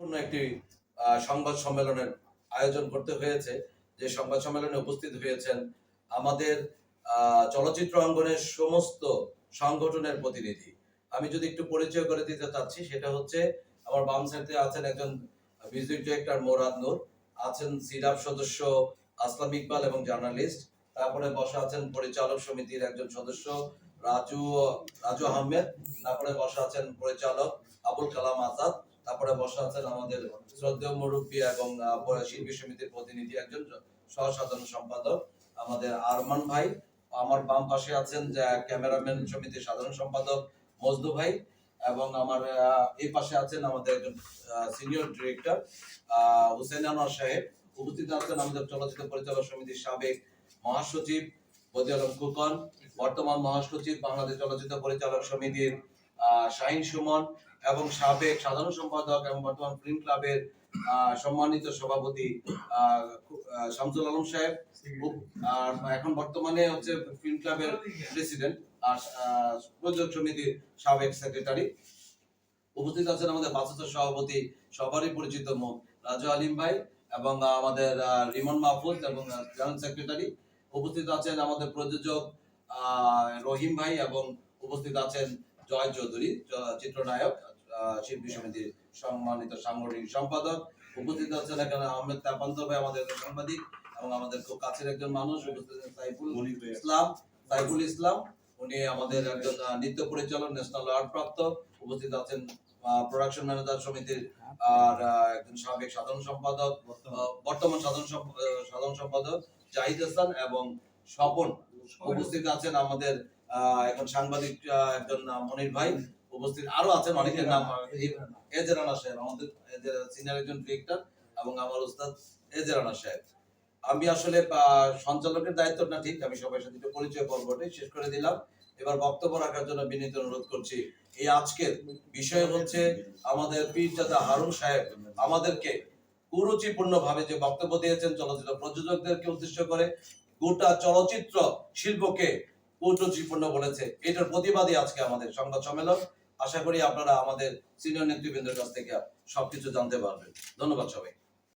পূর্ণ একটি সংবাদ সম্মেলনের আয়োজন করতে হয়েছে। যে সংবাদ সম্মেলনে উপস্থিত হয়েছেন আমাদের চলচ্চিত্র অঙ্গনের সমস্ত সংগঠনের প্রতিনিধি। আমি যদি একটু পরিচয় করে দিতে চাচ্ছি, সেটা হচ্ছে আমার বাম সাইডে আছেন একজন মিউজিক ডিরেক্টর মোরাদ নূর, আছেন সিরাপ সদস্য আসলাম ইকবাল এবং জার্নালিস্ট, তারপরে বসা আছেন পরিচালক সমিতির একজন সদস্য রাজু রাজু আহমেদ, তারপরে বসা আছেন পরিচালক আবুল কালাম আজাদ তারপরে বসা আছেন আমাদের শ্রদ্ধেয় মুরব্বী এবং শিল্পী সমিতির প্রতিনিধি একজন সহ সাধারণ সম্পাদক আমাদের আরমান ভাই। আমার বাম পাশে আছেন ক্যামেরাম্যান সমিতির সাধারণ সম্পাদক মজদু ভাই এবং আমার এই পাশে আছেন আমাদের একজন সিনিয়র ডিরেক্টর হুসেন আনোয়ার সাহেব। উপস্থিত আছেন আমাদের চলচ্চিত্র পরিচালক সমিতির সাবেক মহাসচিব বদি আলম ফুকন বর্তমান মহাসচিব বাংলাদেশ চলচ্চিত্র পরিচালক সমিতির আহ, শাহিন সুমন এবং সাবেক সাধারণ সম্পাদক এবং বর্তমান ফিল্ম ক্লাবের সম্মানিত সভাপতি শামসুল আলম সাহেব আর এখন বর্তমানে হচ্ছে ফিল্ম ক্লাবের প্রেসিডেন্ট আর প্রযোজক সমিতির সাবেক সেক্রেটারি উপস্থিত আছেন আমাদের বাসুসের সভাপতি সবারই পরিচিত মুখ রাজু আলিম ভাই এবং আমাদের রিমন মাহফুজ এবং জেনারেল সেক্রেটারি উপস্থিত আছেন আমাদের প্রযোজক আহ, রহিম ভাই এবং উপস্থিত আছেন জয় চৌধুরী চিত্রনায়ক শিল্পী সমিতির সম্মানিত সাংগঠনিক সম্পাদক উপস্থিত আছেন এখানে আহমেদ তাপান্তর ভাই আমাদের সাংবাদিক এবং আমাদের খুব কাছের একজন মানুষ উপস্থিত সাইফুল ইসলাম সাইফুল ইসলাম। উনি আমাদের একজন নৃত্য পরিচালক ন্যাশনাল অ্যাওয়ার্ড প্রাপ্ত উপস্থিত আছেন প্রোডাকশন ম্যানেজার সমিতির আর একজন সাবেক সাধারণ সম্পাদক বর্তমান। সাধারণ সাধারণ সম্পাদক জাহিদ হাসান এবং স্বপন। উপস্থিত আছেন আমাদের আহ, এখন সাংবাদিক একজন মনির ভাই। উপস্থিত আরও আছেন অনেকের নাম এজেরানা সাহেব আমাদের সিনিয়র একজন ডিরেক্টর এবং আমার উস্তাদ এজেরানা সাহেব। আমি আসলে সঞ্চালকের দায়িত্বটা ঠিক আমি সবার সাথে একটু পরিচয় পর্বটি শেষ করে দিলাম। এবার বক্তব্য রাখার জন্য বিনীত অনুরোধ করছি এই আজকের বিষয় হচ্ছে আমাদের পীরজাদা হারুন সাহেব আমাদেরকে কুরুচিপূর্ণ ভাবে যে বক্তব্য দিয়েছেন চলচ্চিত্র প্রযোজকদেরকে উদ্দেশ্য করে গোটা চলচ্চিত্র শিল্পকে কুরুচিপূর্ণ বলেছে। এটার প্রতিবাদী আজকে আমাদের সংবাদ সম্মেলন। আশা করি আপনারা আমাদের সিনিয়র নেতৃবৃন্দের কাছ থেকে সবকিছু জানতে পারবেন। ধন্যবাদ সবাই